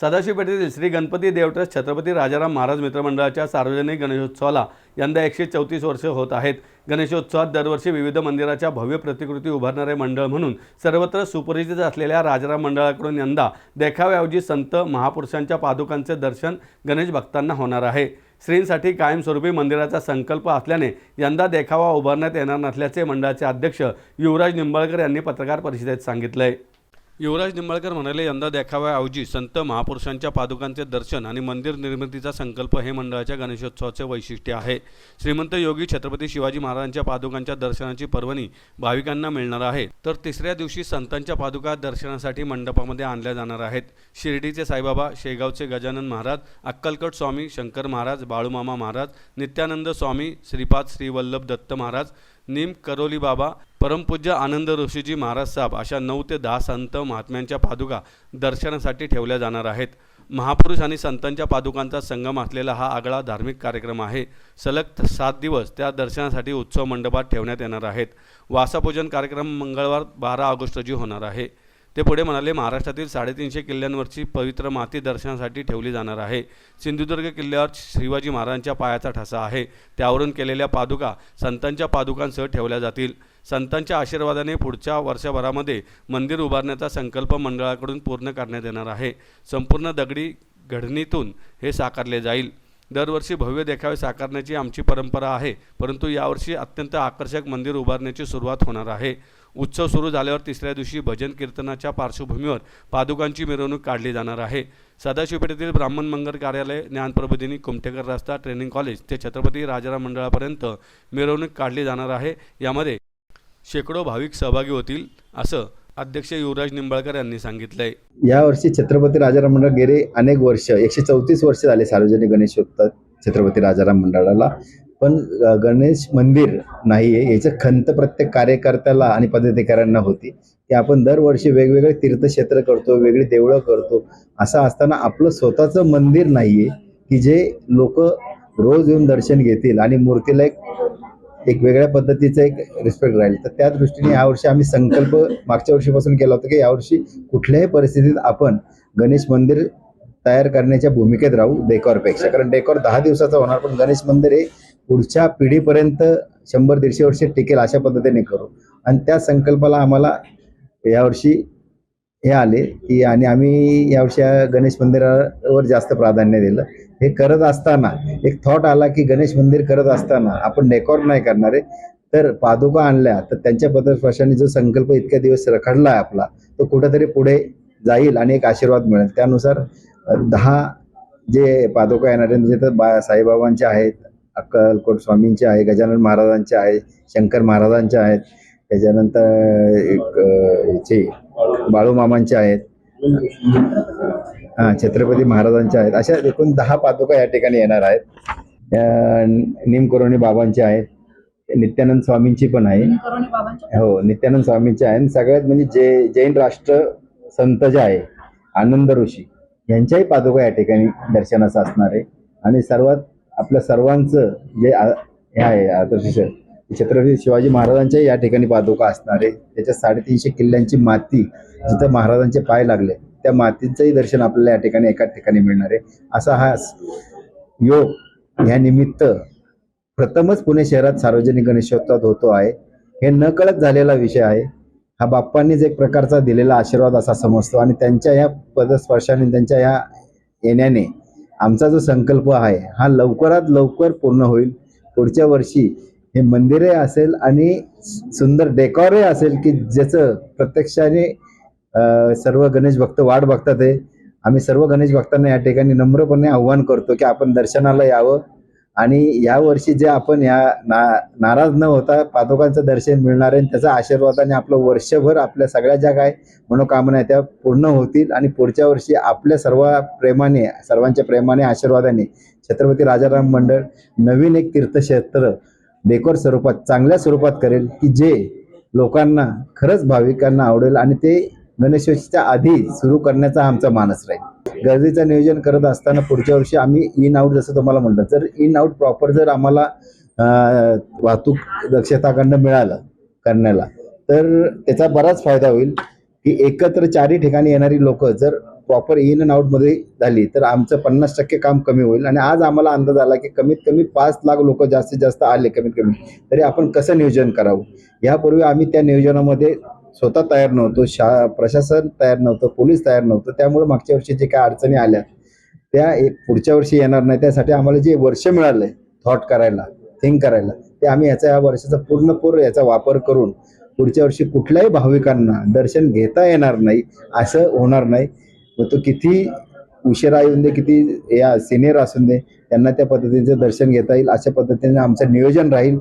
सदाशिवपेठेतील श्री गणपती देवट्रस्ट छत्रपती राजाराम महाराज मित्रमंडळाच्या सार्वजनिक गणेशोत्सवाला यंदा एकशे चौतीस वर्ष होत आहेत. गणेशोत्सवात दरवर्षी विविध मंदिराच्या भव्य प्रतिकृती उभारणारे मंडळ म्हणून सर्वत्र सुपरिचित असलेल्या राजाराम मंडळाकडून यंदा देखाव्याऐवजी संत महापुरुषांच्या पादुकांचे दर्शन गणेश भक्तांना होणार आहे. श्रींसाठी कायमस्वरूपी मंदिराचा संकल्प असल्याने यंदा देखावा उभारण्यात येणार नसल्याचे मंडळाचे अध्यक्ष युवराज निंबाळकर यांनी पत्रकार परिषदेत सांगितलं आहे युवराज निंबाळकर म्हणाले यंदा देखाव्याऐवजी संत महापुरुषांच्या पादुकांचे दर्शन आणि मंदिर निर्मितीचा संकल्प हे मंडळाच्या गणेशोत्सवाचे वैशिष्ट्य आहे. श्रीमंत योगी छत्रपती शिवाजी महाराजांच्या पादुकांच्या दर्शनाची पर्वणी भाविकांना मिळणार आहे. तर तिसऱ्या दिवशी संतांच्या पादुका दर्शनासाठी मंडपामध्ये आणल्या जाणार आहेत. शिर्डीचे साईबाबा शेगावचे गजानन महाराज अक्कलकट स्वामी शंकर महाराज बाळूमामा महाराज नित्यानंद स्वामी श्रीपाद श्रीवल्लभ दत्त महाराज निम करोली बाबा परमपूज्य आनंद ऋषीजी महाराज साहेब अशा नऊ ते दहा संत महात्म्यांच्या पादुका दर्शनासाठी ठेवल्या जाणार आहेत. महापुरुष आणि संतांच्या पादुकांचा संगम असलेला हा आगळा धार्मिक कार्यक्रम आहे. सलग सात दिवस त्या दर्शनासाठी उत्सव मंडपात ठेवण्यात येणार आहेत. वासापूजन कार्यक्रम मंगळवार बारा ऑगस्ट रोजी होणार आहे. ते पुढे म्हणाले महाराष्ट्रातील साडेतीनशे किल्ल्यांवरची पवित्र माती दर्शनासाठी ठेवली जाणार आहे. सिंधुदुर्ग किल्ल्यावर शिवाजी महाराजांच्या पायाचा ठसा आहे. त्यावरून केलेल्या पादुका संतांच्या पादुकांसह ठेवल्या जातील. संतांच्या आशीर्वादाने पुढच्या वर्षभरामध्ये मंदिर उभारण्याचा संकल्प मंडळाकडून पूर्ण करण्यात येणार आहे. संपूर्ण दगडी घडणीतून हे साकारले जाईल. दरवर्षी भव्य देखावे साकारण्याची आमची परंपरा आहे परंतु यावर्षी अत्यंत आकर्षक मंदिर उभारण्याची सुरुवात होणार आहे. उत्सव सुरू झाल्यावर तिसऱ्या दिवशी भजन कीर्तनाच्या पार्श्वभूमीवर पादुकांची मिरवणूक काढली जाणार आहे. सदाशिवपेठेतील ब्राह्मण मंगल कार्यालय ज्ञानप्रबोधिनी कुमठेकर रस्ता ट्रेनिंग कॉलेज ते छत्रपती राजाराम मंडळापर्यंत मिरवणूक काढली जाणार आहे. यामध्ये शेकडो भाविक सहभागी होतील असं अध्यक्ष युवराज निंबाळकर यांनी सांगितलंय. यावर्षी छत्रपती राजाराम मंडळ गेले अनेक वर्ष एकशे चौतीस वर्ष झाले सार्वजनिक गणेशोत्सव छत्रपती राजाराम मंडळाला. पण गणेश मंदिर नाही आहे याचं खंत प्रत्येक कार्यकर्त्याला आणि पदाधिकाऱ्यांना होती. की आपण दरवर्षी वेगवेगळे तीर्थक्षेत्र करतो वेगळी देवळं करतो. असं असताना आपलं स्वतःचं मंदिर नाही आहे की जे लोक रोज येऊन दर्शन घेतील आणि मूर्तीला एक एक वेगळ्या पद्धतीचं एक रिस्पेक्ट राहील. तर त्या दृष्टीने यावर्षी आम्ही संकल्प मागच्या वर्षीपासून केला होता की यावर्षी कुठल्याही परिस्थितीत आपण गणेश मंदिर तयार करण्याच्या भूमिकेत राहू डेकॉरपेक्षा. कारण डेकॉर दहा दिवसाचा होणार पण गणेश मंदिर हे पुढच्या पिढीपर्यंत शंभर दीडशे वर्ष टिकेल अशा पद्धतीने करू. आणि त्या संकल्पाला आम्हाला यावर्षी हे आले की आणि आम्ही यावर्षी गणेश मंदिरावर जास्त प्राधान्य दिलं. हे करत असताना एक थॉट आला की गणेश मंदिर करत असताना आपण डेकॉर नाही करणार तर पादुका आणल्या तर त्यांच्या पदस्पर्शाने जो संकल्प इतक्या दिवस रखडला आहे आपला तो कुठेतरी पुढे जाईल आणि एक आशीर्वाद मिळेल. त्यानुसार दहा जे पादुका येणार म्हणजे तर बा साईबाबांचे आहेत अक्कलकोट स्वामींचे आहे गजानन महाराजांचे आहे शंकर महाराजांचे आहेत त्याच्यानंतर एक याचे बाळूमामांचे आहेत. हा छत्रपती महाराजांच्या आहेत. अशा एकूण दहा पादुका या ठिकाणी येणार आहेत. निमकरोणी बाबांचे आहेत. नित्यानंद स्वामींची पण आहे. बाबांच्या हो नित्यानंद स्वामींचे आहे सगळ्यात म्हणजे जे जैन राष्ट्र संत जे आहे आनंद ऋषी यांच्याही पादुका या ठिकाणी दर्शनाचं असणार आहे. आणि सर्वात आपल्या सर्वांचं जे हे आहे आदर्श छत्रपती शिवाजी महाराजांच्याही या ठिकाणी पादुका असणार आहे. त्याच्यात साडेतीनशे किल्ल्यांची माती जिथं महाराजांचे पाय लागले. त्या मातीचंही दर्शन आपल्याला या ठिकाणी एकाच ठिकाणी मिळणार आहे. असा हा योग या निमित्त प्रथमच पुणे शहरात सार्वजनिक गणेशोत्सवात होतो आहे. हे नकळत झालेला विषय आहे. हा बाप्पांनीच एक प्रकारचा दिलेला आशीर्वाद असा समजतो आणि त्यांच्या या पदस्पर्शाने त्यांच्या या येण्याने आमचा जो संकल्प आहे हा लवकरात लवकर पूर्ण होईल. पुढच्या वर्षी हे मंदिरे असेल आणि सुंदर डेकॉरही असेल की ज्याचं प्रत्यक्षाने सर्व गणेश भक्त वाट बघतात आहे आम्ही सर्व गणेश भक्तांना या ठिकाणी नम्रपणे आव्हान करतो की आपण दर्शनाला यावं. आणि या वर्षी जे आपण या ना नाराज न होता पादुकांचं दर्शन मिळणार आहे आणि त्याचा आशीर्वादाने आपलं वर्षभर आपल्या सगळ्या ज्या काय मनोकामना त्या पूर्ण होतील आणि पुढच्या वर्षी आपल्या सर्व प्रेमाने सर्वांच्या प्रेमाने आशीर्वादाने छत्रपती राजाराम मंडळ नवीन एक तीर्थक्षेत्र डेकोर स्वरूपात चांगल्या स्वरूपात करेल की जे लोकांना खरंच भाविकांना आवडेल आणि ते गणेशोत्सवाच्या आधी सुरू करण्याचा आमचा मानस राहील. गर्दीचं नियोजन करत असताना पुढच्या वर्षी आम्ही इन आउट जसं तुम्हाला म्हणलं जर इन आउट प्रॉपर जर आम्हाला वाहतूक दक्षताकडनं मिळालं करण्याला तर त्याचा बराच फायदा होईल की एकत्र चारही ठिकाणी येणारी लोक जर प्रॉपर इन अँड आउटमध्ये झाली तर आमचं पन्नास टक्के काम कमी होईल. आणि आज आम्हाला अंदाज आला की कमीत कमी पाच लाख लोक जास्तीत जास्त आले कमीत कमी. तरी आपण कसं नियोजन करावं? यापूर्वी आम्ही त्या नियोजनामध्ये स्वतः तयार नव्हतो शा प्रशासन तयार नव्हतं पोलीस तयार नव्हतं त्यामुळे मागच्या वर्षी जे काय अडचणी आल्या त्या एक पुढच्या वर्षी येणार नाही. त्यासाठी आम्हाला जे वर्ष मिळालंय थॉट करायला थिंक करायला ते आम्ही याचा या वर्षाचा पूर्णपूर याचा वापर करून पुढच्या वर्षी कुठल्याही भाविकांना दर्शन घेता येणार नाही असं होणार नाही. मग तो किती उशिरा येऊन दे किती या सिनियर असून दे त्यांना त्या पद्धतीचं दर्शन घेता येईल अशा पद्धतीने आमचं नियोजन राहील.